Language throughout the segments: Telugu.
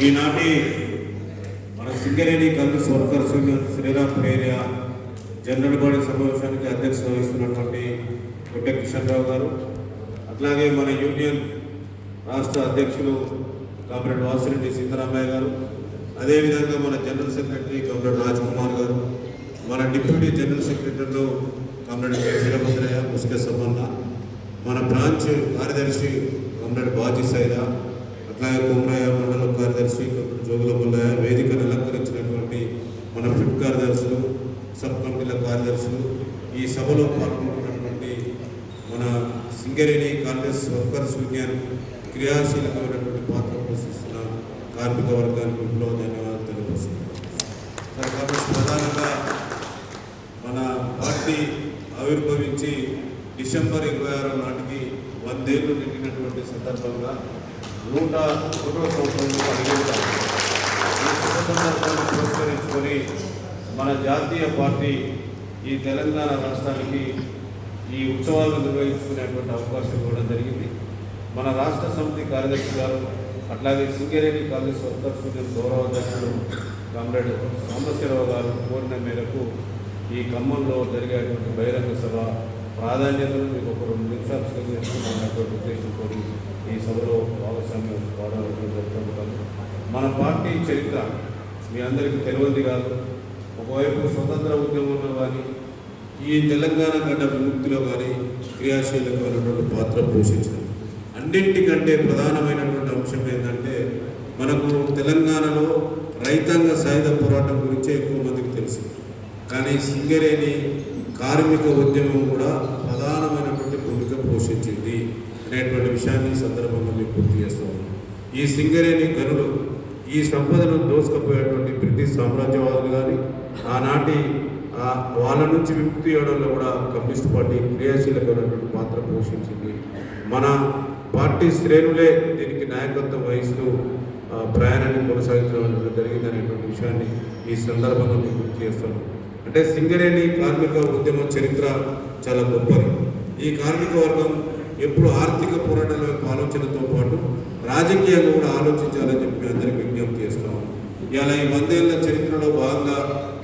ఈనాటి మన Singareni Congress workers union Sriram area general body సమావేశానికి అధ్యక్షత వహిస్తున్నటువంటి గుడ్డ కిషన్ గారు అట్లాగే మన యూనియన్ రాష్ట్ర అధ్యక్షులు కామ్రేడ్ వాసిరెడ్డి సీతారామయ్య గారు అదేవిధంగా మన general secretary comrade Raj Kumar గారు మన డిప్యూటీ జనరల్ సెక్రటరీలు కామ్రేడ్ కె. వీరభద్రయ్య ముసుకే సమ్మన్న మన బ్రాంచ్ కార్యదర్శి కామ్రేడ్ బాజీ సైదా అట్లాగే కుమరయ్య మండల కార్యదర్శి కామ్రేడ్ జోగుల పుల్లయ్య వేదికను అలంకరించినటువంటి మన ఫిట్ కార్యదర్శులు సబ్ కమిటీల కార్యదర్శులు ఈ సభలో పాల్గొంటున్నటువంటి మన సింగరేణి కాంగ్రెస్ వర్కర్స్ యూనియన్ క్రియాశీలకమైనటువంటి పాత్ర పోషిస్తున్న కార్మిక వర్గానికి విప్లవ ధన్యవాదాలు తెలియపరుస్తున్నాను కాబట్టి ప్రధానంగా మన పార్టీ ఆవిర్భవించి డిసెంబర్ ఇరవై ఆరో నాటికి వందేళ్ళు నిండినటువంటి సందర్భంగా నూట ఒకటో సంవత్సరంలో అడిగేస్తాం ఈ శుభ సందర్భాన్ని పురస్కరించుకొని మన జాతీయ పార్టీ ఈ తెలంగాణ రాష్ట్రానికి ఈ ఉత్సవాలను నిర్వహించుకునేటువంటి అవకాశం ఇవ్వడం జరిగింది. మన రాష్ట్ర సమితి కార్యదర్శి గారు అట్లాగే సింగరేణి కాంగ్రెస్ వర్కర్స్ యూనియన్ గౌరవ అధ్యక్షుడు కామ్రేడ్ సాంబశివరావు గారు కోరిన మేరకు ఈ ఖమ్మంలో జరిగేటువంటి బహిరంగ సభ ప్రాధాన్యతను మీకు ఒక రెండు చేసుకుంటున్నటువంటి ఉద్దేశంతో ఈ సభలో భాగస్వామ్యం వాడాలని జరుపుకుంటాను మన పార్టీ చరిత్ర మీ అందరికీ తెలియంది కాదు. ఒకవైపు స్వతంత్ర ఉద్యమంలో కానీ ఈ తెలంగాణ గడ్డ విముక్తిలో కానీ క్రియాశీలకమైనటువంటి పాత్ర పోషించింది అన్నింటికంటే ప్రధానమైనటువంటి అంశం ఏంటంటే మనకు తెలంగాణలో రైతాంగ సాయుధ పోరాటం గురించే ఎక్కువ మందికి తెలుసు. కానీ సింగరేణి కార్మిక ఉద్యమం కూడా ప్రధానమైన పోషించింది అనేటువంటి విషయాన్ని సందర్భంగా మీకు గుర్తు చేస్తాను ఈ సింగరేణి గనులు ఈ సంపదను దోసుకపోయేటువంటి బ్రిటిష్ సామ్రాజ్యవాదులు కానీ ఆనాటి ఆ వాళ్ళ నుంచి విముక్తి ఇవ్వడంలో కూడా కమ్యూనిస్ట్ పార్టీ క్రియాశీలకమైనటువంటి పాత్ర పోషించింది. మన పార్టీ శ్రేణులే దీనికి నాయకత్వం వహిస్తూ ప్రయాణాన్ని కొనసాగించడం జరిగింది అనేటువంటి విషయాన్ని ఈ సందర్భంగా మీకు గుర్తు చేస్తాను. అంటే సింగరేణి కార్మిక ఉద్యమ చరిత్ర చాలా గొప్పది. ఈ కార్మిక వర్గం ఎప్పుడు ఆర్థిక పోరాటాల ఆలోచనతో పాటు రాజకీయాలు కూడా ఆలోచించాలని చెప్పి అందరికి విజ్ఞప్తి చేస్తాం ఇలా ఈ వందేళ్ళ చరిత్రలో భాగంగా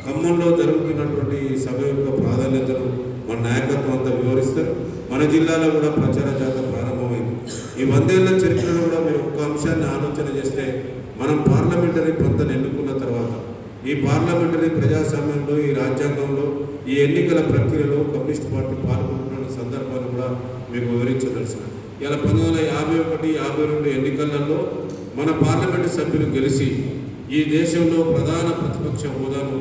ఖమ్మంలో జరుగుతున్నటువంటి ఈ సభ యొక్క ప్రాధాన్యతను మన నాయకత్వం అంతా వివరిస్తారు. మన జిల్లాలో కూడా ప్రచార జాత ప్రారంభమైంది. ఈ వందేళ్ళ చరిత్రలో కూడా మీరు ఒక్క అంశాన్ని ఆలోచన చేస్తే మనం పార్లమెంటరీ పంతను ఎన్నుకున్న తర్వాత ఈ పార్లమెంటరీ ప్రజాస్వామ్యంలో ఈ రాజ్యాంగంలో ఈ ఎన్నికల ప్రక్రియలో కమ్యూనిస్ట్ పార్టీ పాల్గొంటుంది. సందర్భాలు కూడా మీకు వివరించదలుసు ఇలా పంతొమ్మిది వందల యాభై ఒకటి యాభై రెండు ఎన్నికలలో మన పార్లమెంటు సభ్యులు గెలిచి ఈ దేశంలో ప్రధాన ప్రతిపక్ష హోదాను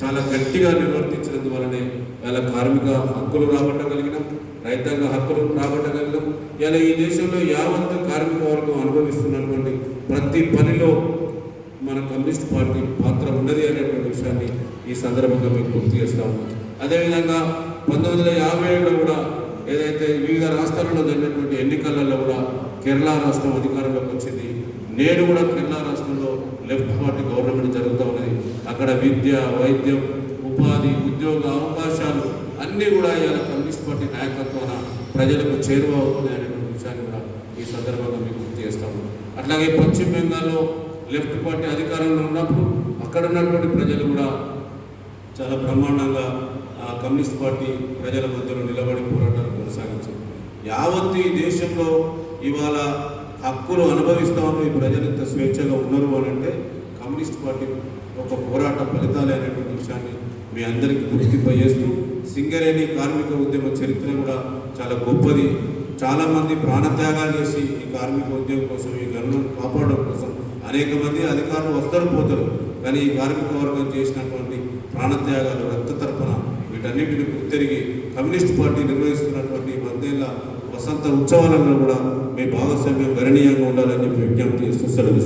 చాలా గట్టిగా నిర్వర్తించినందువలనే ఇలా కార్మిక హక్కులు రాబట్టగలిగినాం రైతాంగ హక్కులు రాబట్టగలిగినాం. ఇలా ఈ దేశంలో యావత్ కార్మిక వర్గం అనుభవిస్తున్నటువంటి ప్రతి పనిలో మన కమ్యూనిస్ట్ పార్టీ పాత్ర ఉన్నది అనేటువంటి విషయాన్ని ఈ సందర్భంగా మీకు గుర్తు చేస్తాము అదేవిధంగా పంతొమ్మిది వందల యాభై ఏడులో కూడా ఏదైతే వివిధ రాష్ట్రాలలో జరిగినటువంటి ఎన్నికలలో కూడా కేరళ రాష్ట్రం అధికారంలోకి వచ్చింది. నేడు కూడా కేరళ రాష్ట్రంలో లెఫ్ట్ పార్టీ గవర్నమెంట్ జరుగుతూ ఉన్నది. అక్కడ విద్య వైద్యం ఉపాధి ఉద్యోగ అవకాశాలు అన్నీ కూడా ఇవాళ కమ్యూనిస్ట్ పార్టీ నాయకత్వాన ప్రజలకు చేరువ అవుతుంది అనేటువంటి విషయాన్ని కూడా ఈ సందర్భంగా మీకు గుర్తు చేస్తాము అట్లాగే పశ్చిమ బెంగాల్లో లెఫ్ట్ పార్టీ అధికారంలో ఉన్నప్పుడు అక్కడ ఉన్నటువంటి ప్రజలు కూడా చాలా బ్రహ్మాండంగా కమ్యూనిస్ట్ పార్టీ ప్రజల మధ్యలో నిలబడి పోరాటాలు కొనసాగించారు యావత్ ఈ దేశంలో ఇవాళ హక్కులు అనుభవిస్తామని ఈ ప్రజలు ఇంత స్వేచ్ఛగా ఉన్నారు అని అంటే కమ్యూనిస్ట్ పార్టీ ఒక పోరాట ఫలితాలే అనేటువంటి విషయాన్ని మీ అందరికీ గుర్తింపజేస్తూ సింగరేణి కార్మిక ఉద్యమ చరిత్ర కూడా చాలా గొప్పది. చాలామంది ప్రాణత్యాగాలు చేసి ఈ కార్మిక ఉద్యమం కోసం ఈ గనులను కాపాడడం కోసం అనేక మంది అధికారులు వస్తారు పోతారు. కానీ ఈ కార్మిక వర్గం చేసినటువంటి ప్రాణత్యాగాలు రక్త తర్పణ వీటన్నిటిని గుర్తెరిగి కమ్యూనిస్ట్ పార్టీ నిర్వహిస్తున్నటువంటి వందేళ్ళ వసంత ఉత్సవాలలో కూడా మీ భాగస్వామ్యం గణనీయంగా ఉండాలని చెప్పి విజ్ఞప్తి చేస్తూ సెలవు